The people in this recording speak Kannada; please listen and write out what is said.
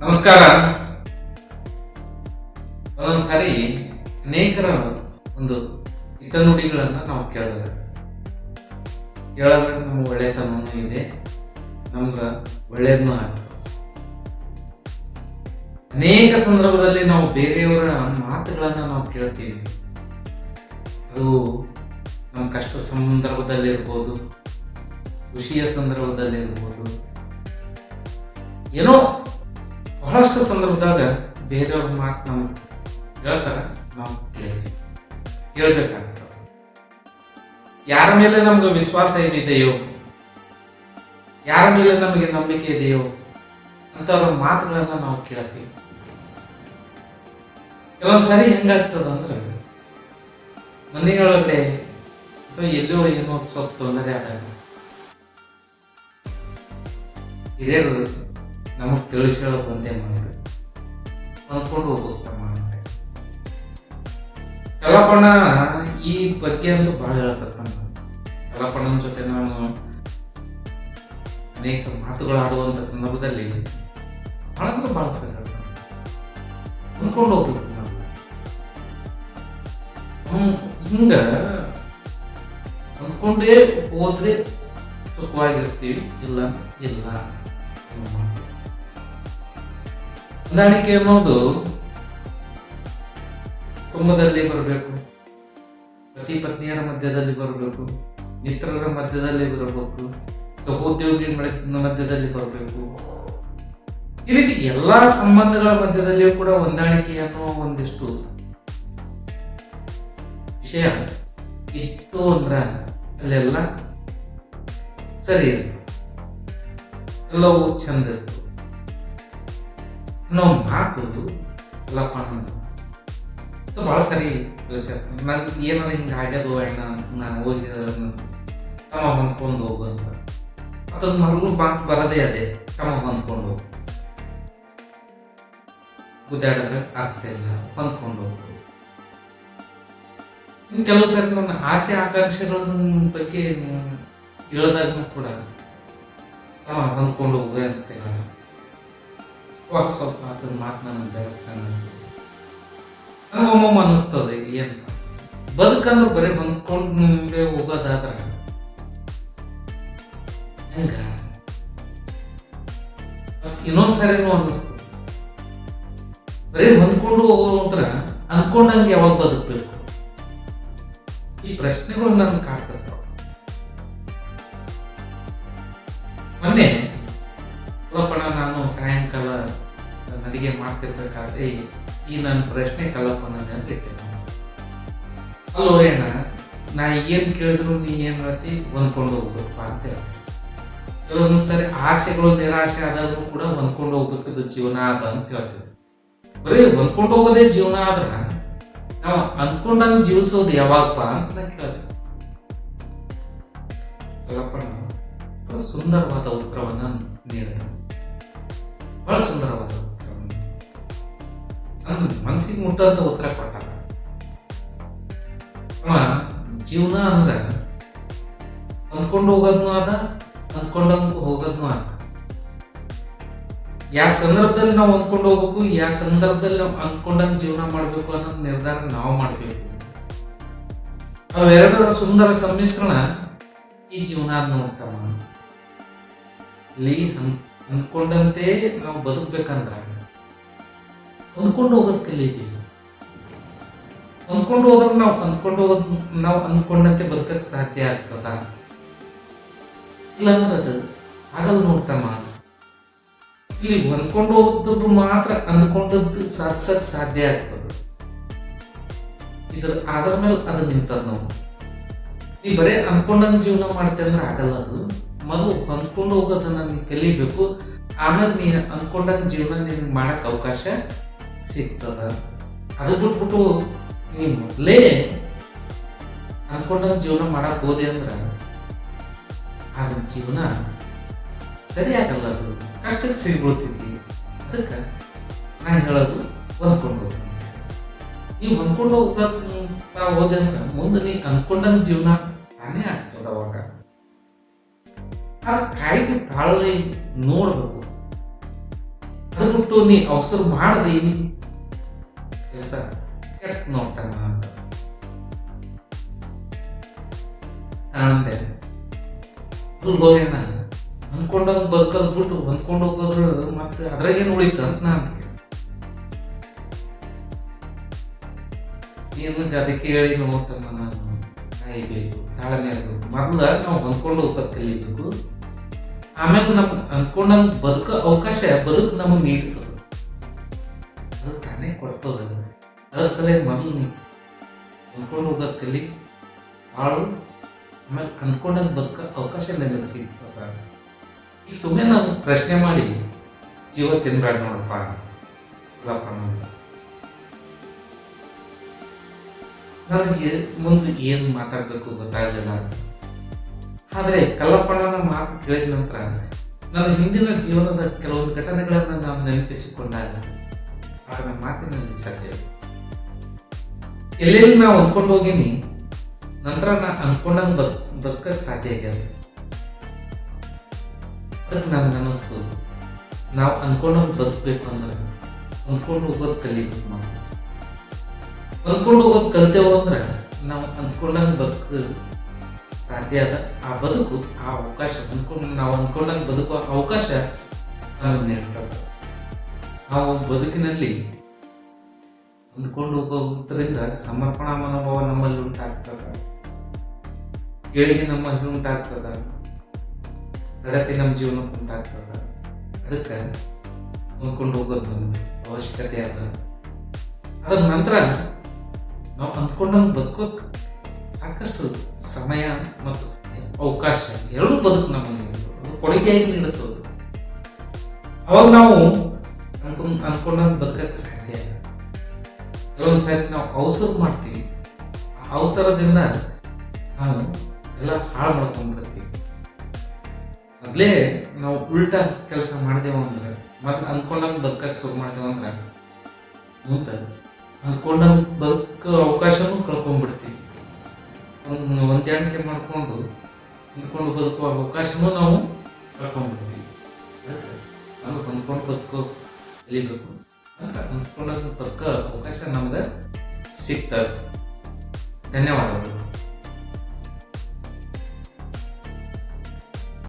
ನಮಸ್ಕಾರ. ಒಂದೊಂದ್ಸಾರಿ ಅನೇಕರ ಒಂದು ಹಿತನುಡಿಗಳನ್ನ ನಾವು ಕೇಳಬೇಕು ಕೇಳಿದ್ರೆ ನಮ್ಗೆ ಒಳ್ಳೆತನೂ ಇದೆ, ನಮ್ಗೆ ಒಳ್ಳೇದನ್ನೂ ಆಗ್ತದೆ ಅನೇಕ ಸಂದರ್ಭದಲ್ಲಿ ನಾವು ಬೇರೆಯವರ ಮಾತುಗಳನ್ನು ನಾವು ಕೇಳ್ತೀವಿ. ಅದು ನಮ್ಮ ಕಷ್ಟದ ಸಂದರ್ಭದಲ್ಲಿರ್ಬೋದು, ಖುಷಿಯ ಸಂದರ್ಭದಲ್ಲಿರ್ಬೋದು, ಏನೋ ಬಹಳಷ್ಟು ಸಂದರ್ಭದಾಗ ಬೇರೆಯವ್ರ ಮಾತು ನಾವು ಹೇಳ್ತಾರೆ, ನಾವು ಕೇಳ್ತೀವಿ. ಕೇಳ್ಬೇಕಾಗ್ತದೆ ಯಾರ ಮೇಲೆ ನಮ್ಗೆ ವಿಶ್ವಾಸ ಏನಿದೆಯೋ, ಯಾರ ಮೇಲೆ ನಮಗೆ ನಂಬಿಕೆ ಇದೆಯೋ ಅಂತವ್ರ ಮಾತುಗಳನ್ನ ನಾವು ಕೇಳ್ತೀವಿ. ಕೆಲವೊಂದ್ಸರಿ ಹೆಂಗಾಗ್ತದ ಅಂದ್ರೆ ಮನೆಯೊಳಗಡೆ ಅಥವಾ ಎಲ್ಲೋ ಏನೋ ಸ್ವಲ್ಪ ತೊಂದರೆ ಆದಾಗ ಹಿರಿಯರು ನಮಗೆ ತಿಳಿಸಿ ಹೇಳೋದು ಒಂದೇ ಮಾಡಿದ್ರು ಹೊಂದ್ಕೊಂಡು ಹೋಗುತ್ತಮ್ಮ ಅಂತ ಕಲಾಪಣ್ಣ, ಈ ಬಗ್ಗೆ ಅಂತೂ ಭಾಳ ಹೇಳಕತ್ತಾನ ಕಲಾಪಣ್ಣನ ಜೊತೆ ನಾನು ಅನೇಕ ಮಾತುಗಳು ಆಡುವಂಥ ಸಂದರ್ಭದಲ್ಲಿ ಭಾಳ ಅಂದ್ರೆ ಭಾಳ ಸರಿ ಅಂದ್ಕೊಂಡು ಹೋಗ್ಬೇಕು ಹಿಂಗ ಅಂದ್ಕೊಂಡೇ ಹೋದ್ರೆ ಸುಖವಾಗಿರ್ತೀವಿ, ಇಲ್ಲ ಇಲ್ಲ. ಹೊಂದಾಣಿಕೆ ಅನ್ನೋದು ಕುಟುಂಬದಲ್ಲಿ ಬರಬೇಕು, ಪತಿ ಪತ್ನಿಯರ ಮಧ್ಯದಲ್ಲಿ ಬರಬೇಕು, ಮಿತ್ರರ ಮಧ್ಯದಲ್ಲಿ ಬರಬೇಕು ಸಹೋದ್ಯೋಗಿ ಮಧ್ಯದಲ್ಲಿ ಬರಬೇಕು. ಈ ರೀತಿ ಎಲ್ಲಾ ಸಂಬಂಧಗಳ ಮಧ್ಯದಲ್ಲಿಯೂ ಕೂಡ ಹೊಂದಾಣಿಕೆ ಅನ್ನೋ ಒಂದಿಷ್ಟು ವಿಷಯ ಇತ್ತು ಅಂದ್ರ ಅಲ್ಲೆಲ್ಲ ಸರಿ ಇರ್ತದೆ ಎಲ್ಲವೂ ಚಂದ ಅನ್ನೋ ಮಾತು ಅಲ್ಲಪ್ಪ ಇದು ಭಾಳ ಸರಿ ತಿಳಿಸ್ಯಾರ ನಂಗೆ ಏನಾರ ಹಿಂಗೆ ಆಗ್ಯದು ಅಣ್ಣ, ನಾ ಹೋಗಿ ತಮ್ಮ ಹೊಂದ್ಕೊಂಡು ಹೋಗು ಅಂತ. ಅದನ್ನ ಮೊದಲು ಮಾತು ಬರೋದೇ ಅದೇ, ತಮ್ಮ ಹೊಂದ್ಕೊಂಡು ಹೋಗು. ಗುದ್ದಾಡಿದ್ರೆ ಆಗ್ತಿಲ್ಲ ಹೊಂದ್ಕೊಂಡು ಹೋಗು. ಇನ್ನು ಕೆಲವು ಸರಿ ನನ್ನ ಆಸೆ ಆಕಾಂಕ್ಷೆಗಳ ಬಗ್ಗೆ ಹೇಳಿದಾಗ ಕೂಡ ಅವ ಹೊಂದ್ಕೊಂಡು ಹೋಗು ಅಂತ ಹೇಳ ಅವಾಗ ಸ್ವಲ್ಪ ಅದನ್ನ ಮಾತು ನನಗೆ ಬೆಳೆಸ್ತಾ ಅನ್ನಿಸ್ತದೆ ನನಗೆ ಒಮ್ಮೊಮ್ಮೆ ಅನ್ನಿಸ್ತದೆ, ಏನು ಬದುಕಂದ್ರೆ ಬರೀ ಹೊಂದ್ಕೊಂಡೇ ಹೋಗೋದಾದ್ರೆ ಹೆಂಗ? ಇನ್ನೊಂದು ಸಾರಿನೂ ಅನ್ನಿಸ್ತದೆ. ಬರೀ ಹೊಂದ್ಕೊಂಡು ಹೋಗೋದ್ರ ಅಂದ್ಕೊಂಡಂಗೆ ಯಾವಾಗ ಬದುಕಬೇಕು? ಈ ಪ್ರಶ್ನೆಗಳು ನನ್ನ ಕಾಡ್ತಿರ್ತಾವ ಮೊನ್ನೆ ಸಾಯಂಕಾಲ ಅಡಿಗೆ ಮಾಡ್ತಿರ್ಬೇಕಾದ್ರೆ ಈ ನನ್ನ ಪ್ರಶ್ನೆ ಕಲ್ಲಪ್ಪನಿಗೆ ಅಂತ ಇರ್ತೇನೆ. ಅಲ್ಲೋ ಏನ ನಾ ಏನ್ ಕೇಳಿದ್ರು ನೀ ಏನ್ ಹೇಳ್ತಿ? ಹೊಂದ್ಕೊಂಡು ಹೋಗ್ಬೇಕಪ್ಪ ಅಂತ ಹೇಳ್ತೀನಿ. ಕೆಲವೊಂದ್ ಸರಿ ಆಸೆಗಳು ನಿರಾಶೆ ಆದಾಗೂ ಕೂಡ ಹೊಂದ್ಕೊಂಡು ಹೋಗ್ಬೇಕು ಇದು ಜೀವನ ಅದ ಅಂತ ಹೇಳ್ತೀವಿ ಬರೀ ಹೊಂದ್ಕೊಂಡು ಹೋಗೋದೇ ಜೀವನ ಆದ್ರ ನಾವು ಅಂದ್ಕೊಂಡಂಗೆ ಜೀವಿಸೋದು ಯಾವಾಗಪ್ಪ ಅಂತ ನಾ ಕೇಳಿದೆ ಸುಂದರವಾದ ಉತ್ತರವನ್ನು ನೀಡಿದ ಬಹಳ ಸುಂದರವಾದ ನನ್ನ ಮನಸ್ಸಿಗೆ ಮುಟ್ಟಂತ ಉತ್ತರ ಕೊಟ್ಟ ಅವ ಜೀವನ ಅಂದ್ರ ಅಂದ್ಕೊಂಡು ಹೋಗೋದ್ನು ಅದ ಅಂದ್ಕೊಂಡಂಗ ಹೋಗೋದ್ನು ಅದ. ಯಾವ ಸಂದರ್ಭದಲ್ಲಿ ನಾವು ಅಂದ್ಕೊಂಡು ಹೋಗ್ಬೇಕು ಯಾವ ಸಂದರ್ಭದಲ್ಲಿ ನಾವು ಅಂದ್ಕೊಂಡಂಗ ಜೀವನ ಮಾಡಬೇಕು ಅನ್ನೋದು ನಿರ್ಧಾರ ನಾವು ಮಾಡಬೇಕು ಅವೆರಡರ ಸುಂದರ ಸಮ್ಮಿಶ್ರಣ ಈ ಜೀವನ ಅನ್ನುವಂಥ ಇಲ್ಲಿ ಅಂದ್ಕೊಂಡಂತೆ ನಾವು ಬದುಕಬೇಕಂದ್ರೆ ಹೊಂದ್ಕೊಂಡು ಹೋಗೋದ್ ಕಲಿಬೇಕು ಹೊಂದ್ಕೊಂಡು ಹೋದ್ರೆ ನಾವು ಅಂದ್ಕೊಂಡು ಹೋಗೋದ್ ನಾವು ಅಂದ್ಕೊಂಡಂತೆ ಬದುಕಕ್ಕೆ ಸಾಧ್ಯ ಆಗ್ತದ? ಇಲ್ಲಾಂದ್ರೆ ಅದು ಆಗಲ್ಲ ನೋಡ್ತಮ್ಮ ಇಲ್ಲಿ ಹೊಂದ್ಕೊಂಡು ಹೋದದ್ದು ಮಾತ್ರ ಅಂದ್ಕೊಂಡದ್ದು ಸಾಧಿಸಕ್ ಸಾಧ್ಯ ಆಗ್ತದ. ಇದ್ರ ಆದ್ರ ಮೇಲೆ ಅದು ನಿಂತದ್ ನಾವು. ಈ ಬರೇ ಅಂದ್ಕೊಂಡಂಗೆ ಜೀವನ ಮಾಡ್ತೆ ಅಂದ್ರೆ ಆಗಲ್ಲ ಅದು. ಮೊದಲು ಹೊಂದ್ಕೊಂಡು ಹೋಗೋದನ್ನು ನೀನು ಕಲಿಬೇಕು. ಆಮೇಲೆ ನೀ ಅಂದ್ಕೊಂಡಂಗೆ ಜೀವನ ನಿನಗೆ ಮಾಡೋಕ್ಕೆ ಅವಕಾಶ ಸಿಗ್ತದ. ಅದು ಬಿಟ್ಬಿಟ್ಟು ನೀ ಮೊದಲೇ ಅಂದ್ಕೊಂಡಂಗೆ ಜೀವನ ಮಾಡಕ್ಕೆ ಹೋದೆ ಅಂದ್ರೆ ಆಗ ಜೀವನ ಸರಿ ಆಗಲ್ಲ ಅದು. ಕಷ್ಟಕ್ಕೆ ಸಿಗ್ಬಿಡ್ತಿದ್ವಿ ಅದಕ್ಕೆ ನಾ ಹೇಳೋದು ಹೊಂದ್ಕೊಂಡು ನೀ ನೀವು ಹೊಂದ್ಕೊಂಡು ಹೋಗ್ಬೇಕು ಹೋದೆ ಅಂದ್ರೆ ಮುಂದೆ ನೀ ಅಂದ್ಕೊಂಡಂಗೆ ಜೀವನ ತಾನೇ ಆಗ್ತದೆ ಅವಾಗ. ಆ ಕಾಯ್ದು ತಾಳಿ ನೋಡಬೇಕು. ಅದು ಬಿಟ್ಟು ನೀ ಅವಸರ ಮಾಡದಿ ಕೆಲಸ ಕೆಟ್ಟ ನೋಡ್ತಾನ ಅಂತ ಅಂದೆ. ಅಂದ್ಕೊಂಡಂಗ ಬದುಕೋದ್ ಬಿಟ್ಟು ಹೊಂದ್ಕೊಂಡು ಹೋಗೋದ್ರ ಮತ್ತೆ ಅದ್ರಾಗೇನು ಉಳಿತು ಅಂತ ನಾ ಅಂತ ಏನು ಅದಕ್ಕೆ ಹೇಳಿ ನೋಡ್ತಾನ ನಾನು. ಕಾಯ್ಬೇಕು ತಾಳ್ಮೆ ಇರಬೇಕು. ಮೊದ್ಲ ನಾವು ಹೊಂದ್ಕೊಂಡು ಹೋಗೋದ್ ಕಲಿಬೇಕು. ಆಮೇಲೆ ನಮ್ಗೆ ಅಂದ್ಕೊಂಡಂಗೆ ಬದುಕೋ ಅವಕಾಶ ಬದುಕು ನಮಗೆ ನೀಡ್ತದೆ ಅದು ತಾನೇ ಕೊಡ್ತದ ಅದ್ರ ಸಲಹೆ ಮೊದಲು ನೀ ಅಂದ್ಕೊಂಡು ಹೋಗೋದ್ ಕಲಿ ಆಳು ಆಮೇಲೆ ಅಂದ್ಕೊಂಡಂಗೆ ಬದುಕ ಅವಕಾಶ ನಿನಗೆ ಸಿಗ್ತದ. ಈ ಸುಮ್ಮನೆ ನಾವು ಪ್ರಶ್ನೆ ಮಾಡಿ ಜೀವ ತಿನ್ಬೇಡ ನೋಡಪ್ಪ ಇಲ್ಲಪ್ಪ ನಮ್ಗೆ ನನಗೆ ಮುಂದೆ ಏನು ಮಾತಾಡಬೇಕು ಗೊತ್ತಾಗಲಿಲ್ಲ. ಆದರೆ ಕಲ್ಲಪ್ಪಣ್ಣನ ಮಾತು ಕೇಳಿದ ನಂತರ ನನ್ನ ಹಿಂದಿನ ಜೀವನದ ಕೆಲವೊಂದು ಘಟನೆಗಳನ್ನು ನಾನು ನೆನಪಿಸಿಕೊಂಡಾಗ ಆತನ ನನ್ನ ಮಾತಿನಲ್ಲಿ ಸತ್ಯ ಎಲ್ಲೆಲ್ಲಿ ನಾವು ಅಂದ್ಕೊಂಡು ಹೋಗೀನಿ, ನಂತರ ನಾ ಅಂದ್ಕೊಂಡಂಗೆ ಬದ್ ಬದುಕಕ್ಕೆ ಸಾಧ್ಯ ಆಗ್ಯದ ಅದಕ್ಕೆ ನನಗೆ ಅನ್ನಿಸ್ತು, ನಾವು ಅಂದ್ಕೊಂಡಂಗೆ ಬದುಕಬೇಕು ಅಂದ್ರೆ ಅಂದ್ಕೊಂಡು ಹೋಗೋದು ಕಲಿಬೇಕು ನಾವು ಅಂದ್ಕೊಂಡು ಹೋಗೋದು ಕಲ್ತೇವು ಅಂದ್ರೆ ನಾವು ಅಂದ್ಕೊಂಡಂಗೆ ಬದುಕು ಸಾಧ್ಯ ಅದ. ಆ ಬದುಕು, ಆ ಅವಕಾಶ ಅಂದ್ಕೊಂಡು ನಾವು ಅಂದ್ಕೊಂಡಂಗೆ ಬದುಕುವ ಅವಕಾಶ ನಮಗೆ ನೀಡ್ತದೆ. ಆ ಬದುಕಿನಲ್ಲಿ ಅಂದ್ಕೊಂಡು ಹೋಗೋದ್ರಿಂದ ಸಮರ್ಪಣಾ ಮನೋಭಾವ ನಮ್ಮಲ್ಲಿ ಉಂಟಾಗ್ತದ. ಏಳಿಗೆ ನಮ್ಮಲ್ಲಿ ಉಂಟಾಗ್ತದ. ಪ್ರಗತಿ ನಮ್ಮ ಜೀವನಕ್ಕೆ ಉಂಟಾಗ್ತದ. ಅದಕ್ಕೆ ಅಂದ್ಕೊಂಡು ಹೋಗೋದು ಅವಶ್ಯಕತೆ ಅದ. ಅದ್ರ ನಂತರ ನಾವು ಅಂದ್ಕೊಂಡಂಗೆ ಬದುಕೋಕ್ ಸಾಕಷ್ಟು ಸಮಯ ಮತ್ತು ಅವಕಾಶ, ಎರಡೂ ಬದುಕು ಅದು ಕೊಡುಗೆಯಾಗಿ ನೀಡುತ್ತೆ. ಅವಾಗ ನಾವು ಅನ್ಕೊಂಡ್, ಅನ್ಕೊಂಡಂಗೆ ಸಾಧ್ಯ ಕೆಲವೊಂದು ಸಾರಿ ನಾವು ಅವಸರ ಮಾಡ್ತೀವಿ. ಆ ಅವಸರದಿಂದ ನಾವು ಎಲ್ಲ ಹಾಳು ಮಾಡ್ಕೊಂಡ್ಬಿಡ್ತೀವಿ. ಮೊದಲೇ ನಾವು ಉಲ್ಟಾ ಕೆಲಸ ಮಾಡಿದೆವು ಅಂದ್ರೆ ಮತ್ತೆ ಅನ್ಕೊಂಡಂಗೆ ಬದುಕಕ್ಕೆ ಶುರು ಮಾಡ್ತೇವೆ ಅಂದ್ರೆ, ಮುಂದೆ ಅಂದ್ಕೊಂಡಂಗೆ ಬದುಕೋ ಅವಕಾಶನೂ ಕಳ್ಕೊಂಡ್ಬಿಡ್ತೀವಿ ಒಂದು ಹೊಂದಾಣಿಕೆ ಮಾಡಿಕೊಂಡು ನಿಂತ್ಕೊಂಡು ಬದುಕುವ ಅವಕಾಶನೂ ನಾವು ಕಳ್ಕೊಂಡ್ಬಿಡ್ತೀವಿ. ಅದಕ್ಕೆ ನಾವು ಹೊಂದ್ಕೊಂಡು ಬದುಕೋ ಕಲಿಬೇಕು ಅಂತ ಹೊಂದ್ಕೊಂಡು ಬದುಕೋ ಅವಕಾಶ ನಮ್ಗೆ ಸಿಗ್ತದೆ. ಧನ್ಯವಾದಗಳು.